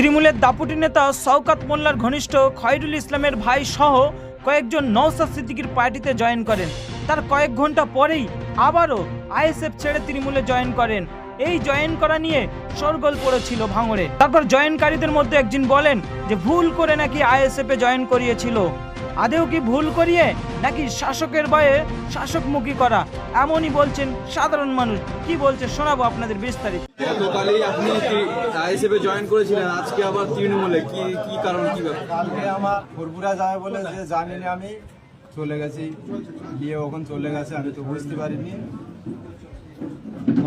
তৃণমূলের দাপুটি নেতা শওকাত মোল্লার ঘনিষ্ঠ খয়রুল ইসলামের ভাই সহ কয়েকজন নওসাদ সিদ্দিকির পার্টিতে জয়েন করেন। তার কয়েক ঘণ্টা পরেই আবারও আইএসএফ ছেড়ে তৃণমূলে জয়েন করেন। এই জয়েন করা নিয়ে সরগোল পড়েছিল ভাঙড়ে। তারপর জয়েনকারীদের মধ্যে একজন বলেন যে, ভুল করে নাকি আইএসএফ এ জয়েন করিয়েছিল। আদেও কি ভুল করিয়ে নাকি শাসকের ভয়ে শাসকমুখী করা? এমনই বলছেন সাধারণ মানুষ। কি বলছে? শোনাবো আপনাদের বিস্তারিত। গতকালই আপনি আইএসএফ এ জয়েন করেছিলেন আজকে আবার তৃণমূলে। কি কি কারণ কি কালকে আমার ফুরপুরা যাবে বলে যে জানি না আমি চলে গেছি। গিয়ে ওখানে চলে গেছে আমি তো বুঝতে পারিনি।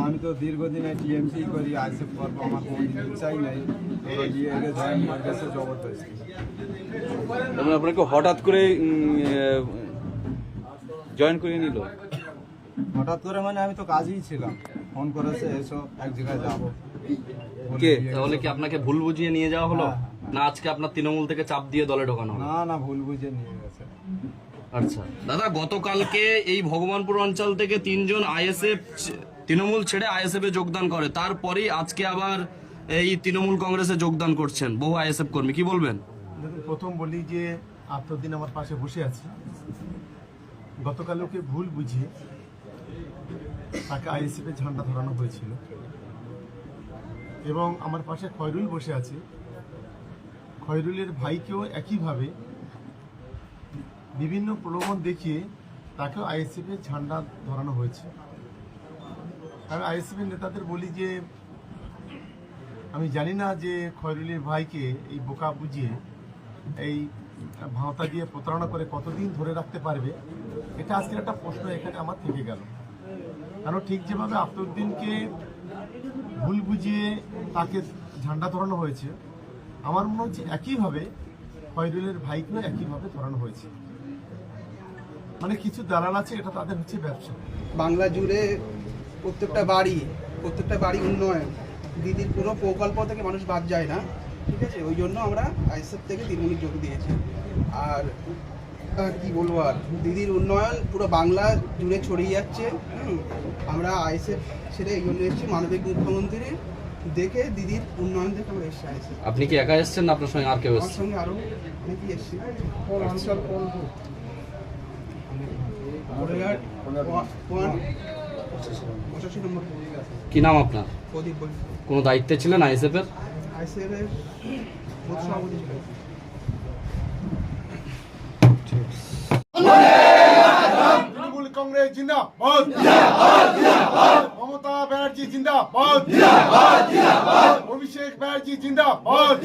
আমি তো দীর্ঘদিন টিএমসি করি আইসেফ করব আমার কোনো দিন ইচ্ছাই নেই। করে গেছে জবরদস্তি আপনাকে হঠাৎ করে জয়েন করে নিল? হঠাৎ করে মানে আমি তো কাজেই ছিলাম। ফোন করেছে এসো এক জায়গায় যাব। কে? তাহলে কি আপনাকে ভুল বুঝিয়ে নিয়ে যাওয়া হলো? হ্যাঁ, না আজকে আপনার তৃণমূল থেকে চাপ দিয়ে দলে ঢোকানো না না ভুল বুঝে নিয়ে গেছে। আচ্ছা। দাদা গতকালকে এই ভগবানপুর অঞ্চল থেকে তিনজন আইএসএফ তৃণমূল ছেড়ে আইএসএফ এ যোগদান করে। তারপরেই আজকে আবার এই তৃণমূল কংগ্রেসে যোগদান করছেন বহু আইএসএফ কর্মী। কি বলবেন? প্রথম বলি যে আত্মদিন আমার পাশে বসে আছে। গতকাল ওকে ভুল বুঝিয়ে তাকে আইএসএফের ঝান্ডা ধরানো হয়েছিল। এবং আমার পাশে খয়রুল বসে আছে। খয়রুলের ভাইকেও একইভাবে বিভিন্ন প্রলোভন দেখিয়ে তাকেও আইএসএফের ঝান্ডা ধরানো হয়েছে। আমি আইএসএফের নেতাদের বলি যে, আমি জানি না যে খয়রুলের ভাইকে এই বোকা বুঝিয়ে এই ভাঁওতা দিয়ে প্রতারণা করে কতদিন ধরে রাখতে পারবে, এটা আজকের একটা প্রশ্ন এখানে আমার থেকে গেল। কারণ ঠিক যেভাবে আফতউদ্দিনকে ভুল বুঝিয়ে তাকে ঝান্ডা ধরানো হয়েছে, আমার মনে হচ্ছে একইভাবে খয়রুলের ভাইকেও একইভাবে ধরানো হয়েছে। মানে কিছু দালাল আছে, এটা তাদের হচ্ছে ব্যবসা। বাংলা জুড়ে প্রত্যেকটা বাড়ি প্রত্যেকটা বাড়ি উন্নয়ন। দিদির পুরো প্রকল্প থেকে মানুষ বাদ যায় না ঠিক আছে? ওই জন্য আমরা আইএসএফ থেকে তৃণমূলে যোগ দিয়েছি। আর কি বলব আর? দিদির উন্নয়ন পুরো বাংলা জুড়ে ছড়িয়ে যাচ্ছে আমরা আইএসএফ ছেড়ে এই জন্য এসেছি মানবিক মুখ্যমন্ত্রী দেখে দিদির উন্নয়ন দেখে আমরা এসেছি আইএসএফ। আপনি কি একা এসেছেন না আপনার সঙ্গে আর কেউ আমার সঙ্গে আরও অনেকেই এসেছি। অঞ্চল? কি নাম আপনার? কোনো দায়িত্বে ছিলেন আইএসএফ এর? কংগ্রেস জিন্দাবাদ। মমতা ব্যানার্জি জিন্দাবাদ। অভিষেক ব্যানার্জি জিন্দাবাদ।